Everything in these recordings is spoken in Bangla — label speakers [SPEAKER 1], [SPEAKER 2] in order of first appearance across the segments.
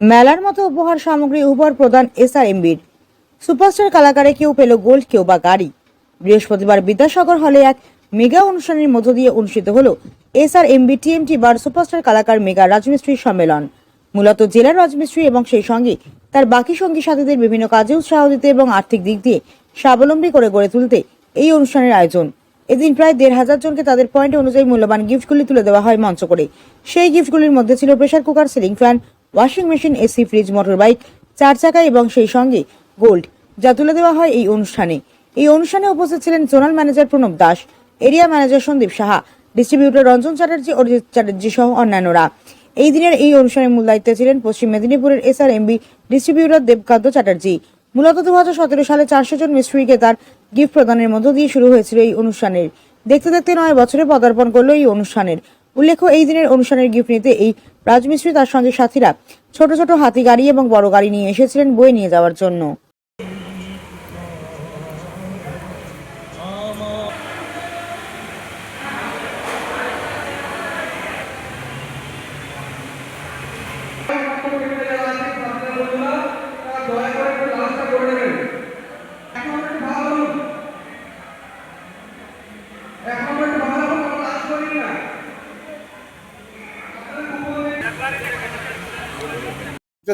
[SPEAKER 1] মেলার মতো উপহার সামগ্রী উপহার প্রদান এসআরএমবির সুপারস্টার কালাকারে কেউ পেল গোল্ড, কেউ বা গাড়ি। বৃহস্পতিবার বিদ্যাসাগর হলে এক মেগা অনুষ্ঠানের মধ্য দিয়ে অনুষ্ঠিত হলো এসআরএমবি টিএমটি বার সুপারস্টার কালাকার মেগা রাজমিস্ত্রি সম্মেলন। মূলত জেলার রাজমিস্ত্রি এবং সেই সঙ্গে তার বাকি সঙ্গী সাথীদের বিভিন্ন কাজে উৎসাহ দিতে এবং আর্থিক দিক দিয়ে স্বাবলম্বী করে গড়ে তুলতে এই অনুষ্ঠানের আয়োজন। এদিন প্রায় দেড় হাজার জনকে তাদের পয়েন্ট অনুযায়ী মূল্যবান গিফটগুলি তুলে দেওয়া হয় মঞ্চ করে। সেই গিফটগুলির মধ্যে ছিল pressure cooker, ceiling fan washing machine, AC, fridge motor bike চার চাকা এবং সেই সঙ্গে গোল্ড। যা তুলে দেওয়া হয় এই অনুষ্ঠানে। এই অনুষ্ঠানে উপস্থিত ছিলেন zonal manager Pranab Das, area manager Sandip Saha, distributor Ranjan Chatterjee, Arijit Chatterjee সহ অন্যান্যরা। এই দিনের এই অনুষ্ঠানের মূল দায়িত্বে ছিলেন পশ্চিম মেদিনীপুরের SR MB distributor Debkanta Chatterjee. মূলত দু সালে চারশো জন মিস্ত্রিকে তার গিফট প্রদানের মধ্য দিয়ে শুরু হয়েছিল এই অনুষ্ঠানের। দেখতে দেখতে নয় বছরে পদার্পণ করল এই অনুষ্ঠানের। উল্লেখ্য, এই দিনের অনুষ্ঠানের গিফট নিতে এই রাজমিস্ত্রি তার সঙ্গে সাথীরা ছোট ছোট হাতি গাড়ি এবং বড় গাড়ি নিয়ে এসেছিলেন বয়ে নিয়ে যাওয়ার জন্য।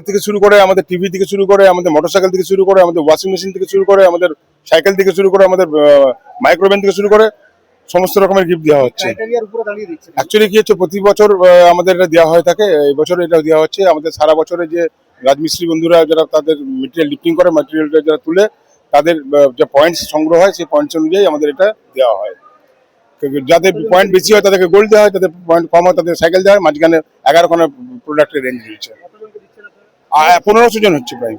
[SPEAKER 2] থেকে শুরু করে আমাদের টিভি থেকে শুরু করে আমাদের মোটরসাইকেল থেকে শুরু করে আমাদের ওয়াশিং মেশিন থেকে শুরু করে আমাদের সাইকেল থেকে শুরু করে আমাদের মাইক্রোভেন থেকে শুরু করে সমস্ত রকমের গিফট দেওয়া হচ্ছে। অ্যাকচুয়ালি কি হচ্ছে প্রতি বছর আমাদের এটা দেওয়া হয়ে থাকে এই বছর এটা দেওয়া হচ্ছে। আমাদের সারা বছরে যে রাজমিস্ত্রি বন্ধুরা যারা তাদের মেটেরিয়াল লিফটিং করে ম্যাটেরিয়ালটা যারা তুলে তাদের যে পয়েন্টস সংগ্রহ হয় সেই পয়েন্টস অনুযায়ী আমাদের এটা দেওয়া হয়। যাদের পয়েন্ট বেশি হয় তাদেরকে গোল্ড দেওয়া হয় তাদের পয়েন্ট কম হয় তাদের সাইকেল দেওয়া হয় মাঝখানে এগারো খানা প্রোডাক্টের রেঞ্জ রয়েছে। পনেরোশো জন হচ্ছে প্রায়।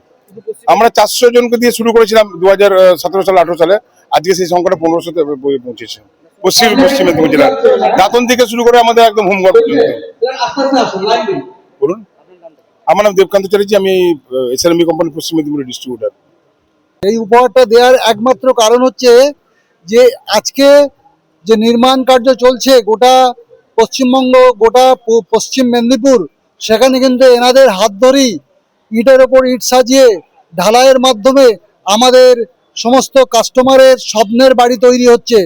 [SPEAKER 2] আমরা চারশো জনকে দিয়ে শুরু করেছিলাম দু হাজার সতেরো সালে আঠেরো সালে। আজকে সেই সংখ্যাটা পনেরোশোতে পৌঁছেছে। পশ্চিম পশ্চিম মেদিনীপুর জেলার দাঁতন থেকে শুরু করে আমাদের একদম হোমগার্ড পর্যন্ত। বলুন। আমার নাম দেবকান্ত চ্যাটার্জি আমি এসআরএমবি কোম্পানি পশ্চিম মেদিনীপুরের ডিস্ট্রিবিউটার
[SPEAKER 3] এই উপহারটা দেওয়ার একমাত্র কারণ হচ্ছে যে আজকে যে নির্মাণ কার্য চলছে গোটা পশ্চিমবঙ্গ গোটা পশ্চিম মেদিনীপুর সেখানে কিন্তু এনাদের হাত ধরেই ইটের ওপর ইট সাজিয়ে ঢালাইয়ের মাধ্যমে আমাদের সমস্ত কাস্টমারের স্বপ্নের বাড়ি তৈরি হচ্ছে।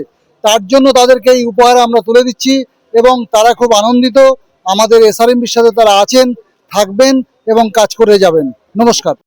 [SPEAKER 3] তার জন্য তাদেরকে এই উপহার আমরা তুলে দিচ্ছি এবং তারা খুব আনন্দিত। আমাদের এসআরএমবির সাথে তারা আছেন, থাকবেন এবং কাজ করে যাবেন। নমস্কার।